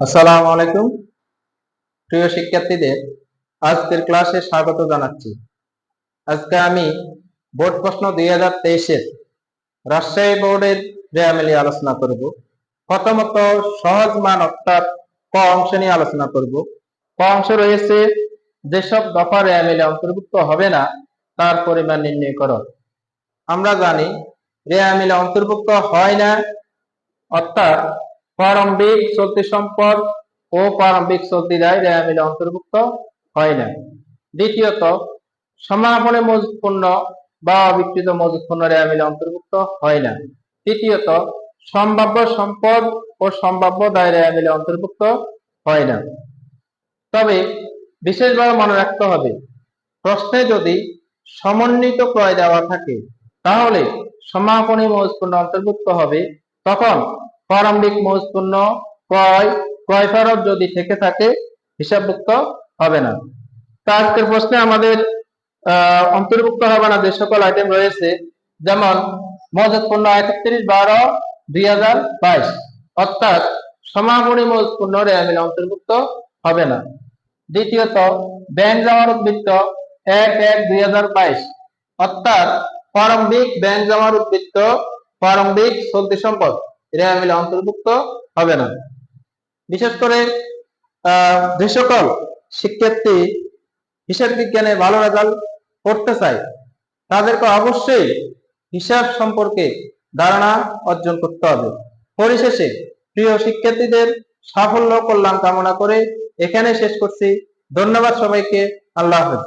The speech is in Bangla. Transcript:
আসসালামু আলাইকুম। প্রিয় শিক্ষার্থীদের, আজকের ক্লাসে স্বাগত জানাচ্ছি। আজকে আমি বোর্ড প্রশ্ন দুই হাজার তেইশের রাজশাহী বোর্ডের রেয়ামেলি আলোচনা করব। প্রথমত সহজ মান অর্থাৎ ক অংশ নিয়ে আলোচনা করব। ক অংশ রয়েছে, যেসব দফা রেয়ামেলি অন্তর্ভুক্ত হবে না, তার পরিমাণ নির্ণয় করো। আমরা জানি রেয়ামেলি অন্তর্ভুক্ত হয় না, অর্থাৎ প্রারম্ভিক চলতি সম্পদ ও প্রারম্ভিক চলতি দায় রেয়া মিলে অন্তর্ভুক্ত হয় না। দ্বিতীয়ত, সমাপনে মজুত পণ্য বা অবিকৃত মজুত পণ্য রেয়া মিলে অন্তর্ভুক্ত হয় না। তৃতীয়ত, সম্ভাব্য সম্পদ ও সম্ভাব্য দায় রেয়া মিলে অন্তর্ভুক্ত হয় না। তবে, বিশেষভাবে মনে রাখতে হবে, প্রশ্নে যদি সমন্বিত ক্রয় দেওয়া থাকে, তাহলে সমাপনী মজুত পণ্য অন্তর্ভুক্ত হবে, তখন প্রারম্ভিক মজুত পণ্য ক্রয় ক্রয় ফেরত যদি থেকে থাকে, হিসাবভুক্ত হবে না। তা আজকের প্রশ্নে আমাদের অন্তর্ভুক্ত হবে না যে সকল আইটেম রয়েছে, যেমন পণ্য একত্রিশ বারো দুই হাজার বাইশ। অর্থাৎ সমাপনী মজুত পণ্য অন্তর্ভুক্ত হবে না। দ্বিতীয়ত, ব্যাংক জমার উদ্বৃত্ত এক এক দুই হাজার বাইশ। অর্থাৎ প্রারম্ভিক ব্যাংক জমার উদ্বৃত্ত প্রারম্ভিক চলতি সম্পদ। রেয়া মিলে অন্তর্ভুক্ত হবে না। বিশেষ করে যে সকল শিক্ষার্থী হিসাব বিজ্ঞানে ভালো রেজাল্ট করতে চায়, তাদেরকে অবশ্যই হিসাব সম্পর্কে ধারণা অর্জন করতে হবে। পরিশেষে, প্রিয় শিক্ষার্থীদের সাফল্য কল্যাণ কামনা করে এখানে শেষ করছি। ধন্যবাদ সবাইকে। আল্লাহ হাফেজ।